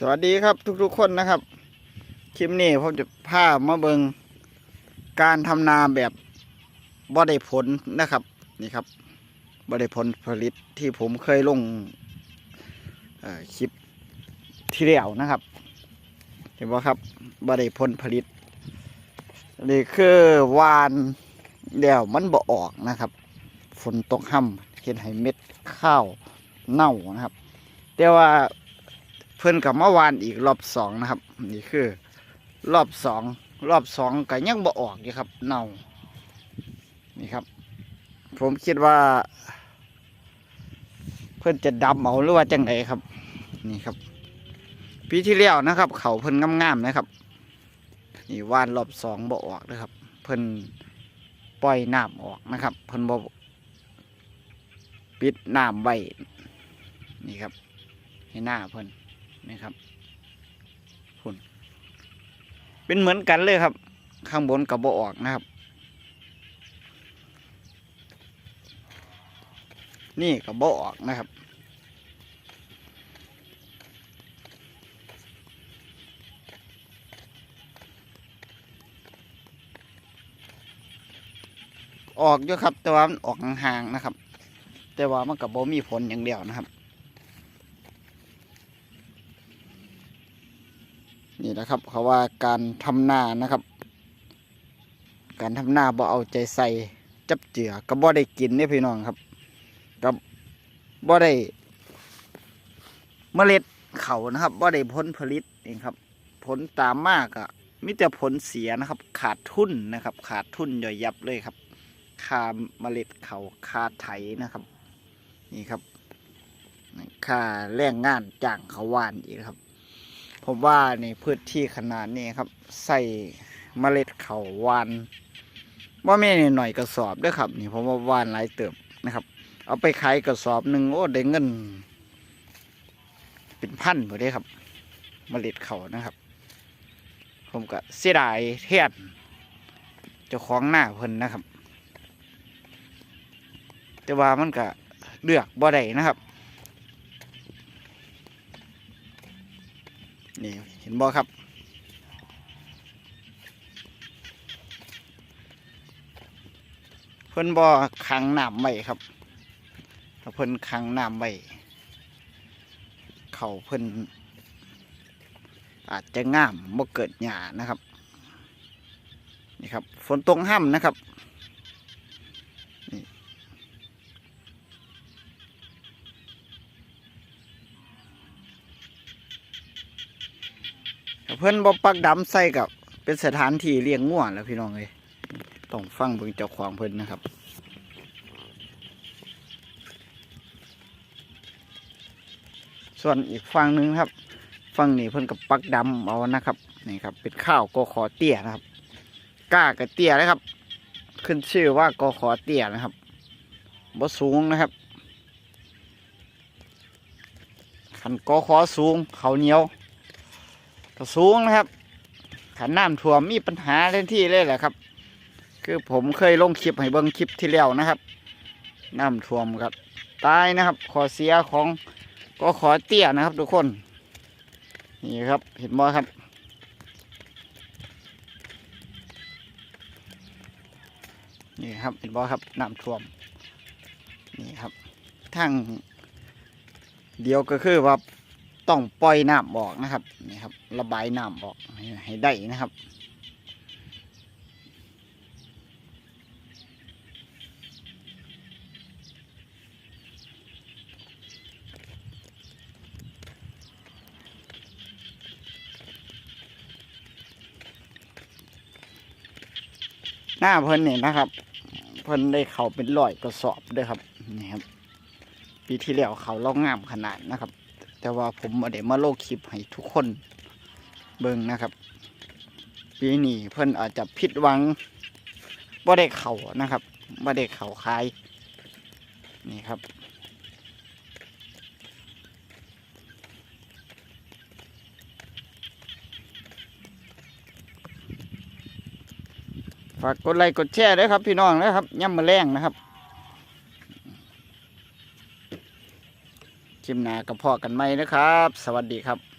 สวัสดีครับทุกๆคนนะครับ คลิปนี้ผมจะพามาเบิงการทำนาแบบบ่ได้ผลนะครับ นี่ครับบ่ได้ผลผลิตที่ผมเคยลงคลิปที่แล้วนะครับ เห็นไหมครับบ่ได้ผลผลิตนี่คือวานเดี๋ยวมันบ่ออกนะครับ ฝนตกห่ำเห็นให้เม็ดข้าวเน่านะครับ แต่ว่า เพิ่นกับเมื่อวานอีกรอบสองนะครับ นี่คือ รอบสองรอบสองก็ยังบ่ออกอยู่ครับเน่านี่ครับ ผมคิดว่า เพิ่อนจะดำเอาหรือว่าจังไดครับ นี่ครับปีที่แล้วนะครับ เขาเพิ่นงามๆนะครับ นี่วานรอบสองบ่ออกนะครับ เพิ่นปล่อยน้ำออกนะครับ เพิ่นบ่ปิดน้ำไว้นี่ครับ ให้หน้าเพิ่น นี่ครับพุ่นเป็นเหมือนกันเลยครับ ข้างบนกับบ่ออกนะครับ นี่กับบ่ออกนะครับออกอยู่ครับ แต่ว่ามันออกห่างๆนะครับ แต่ว่ามันกับบ่มีผลอย่างเดียวนะครับ นี่นะครับเขาว่าการทำนานะครับ การทำนาบ่เอาใจใส่จับเจือก็บ่ได้กินเนี่ยพี่น้องครับกับบ่ได้เมล็ดเขานะครับบ่ได้ผลผลิตเองครับ ผลตามมากอะมีแต่ผลเสียนะครับ ขาดทุนนะครับ ขาดทุนย่อยยับเลยครับคาเมล็ดเขาคาไถนะครับ นี่ครับค่าแรงงานจ้างเขาวานอีกครับ ผมว่าในพื้นที่ขนาดนี้ครับ ใส่เมล็ดเขาวานว่าแม่นหน่อยกระสอบด้วยครับนี่ผมว่าวานหลายเติบนะครับ เอาไปขายกระสอบหนึ่งโอ้ได้เงิน เป็นพันหมดเลยครับ เมล็ดเขานะครับ ผมก็เสียดายเทียนเจ้าของหน้าเพิ่นนะครับ แต่ว่ามันก็เลือกบ่ได้นะครับ นี่เห็นบ่ครับ เพิ่นบ่ขังน้ำไว้ครับถ้าเพิ่นขังน้ำไว้เขาเพิ่นอาจจะง่ามบ่เกิดหญ้านะครับนี่ครับฝนตกห้ำนะครับ นี่ถ้า เพิ่อนบ่ปักดำใส่กับเป็นสถานที่เลี้ยงง่วแล้วพี่น้องเลยต้องฟังเบิ่งเจ้าของเพิ่อนนะครับส่วนอีกฝั่งหนึ่งครับฝั่งนี้เพิ่นกับปักดำเอานะครับนี่ครับเป็นข้าวกอขอเตี้ยนะครับกล้ากับเตี้ยนะครับ ขึ้นชื่อว่ากอขอเตี้ยนะครับบ่สูงนะครับขันกอขอสูงเขาเหนียว ก็สูงนะครับขันน้ำท่วมมีปัญหาเล่นที่เลยแหละครับ คือผมเคยลงคลิปให้เบิ้งคลิปที่แล้วนะครับน้ำท่วมครับตายนะครับ ขอเสียของก็ขอเตี้ยนะครับ ทุกคนนี่ครับเห็นบ่ครับนี่ครับเห็นบ่ครับน้ำท่วมนี่ครับทางเดียวก็คือว่า ต้องปล่อยน้ำออกนะครับนี่ครับ ระบายน้ำออกให้ได้นะครับ หน้าเพิ่นนี่นะครับเพิ่นได้เขาเป็นร้อยกระสอบด้วยครับนี่ครับปีที่แล้วเขาเล่างามขนาดนะครับ แต่ว่าผมมาได้มาโลกคลิปให้ทุกคนเบิ่งนะครับ ปีนี้เพิ่อนอาจจะผิดหวังว่ได้เขานะครับว่ได้เขาคายนี่ครับฝากกดไลค์กดแชร์ด้วยครับพี่น้องนะครับย่ำมาแรงนะครับ ชิมหนากับพ่อกันไหมนะครับ สวัสดีครับ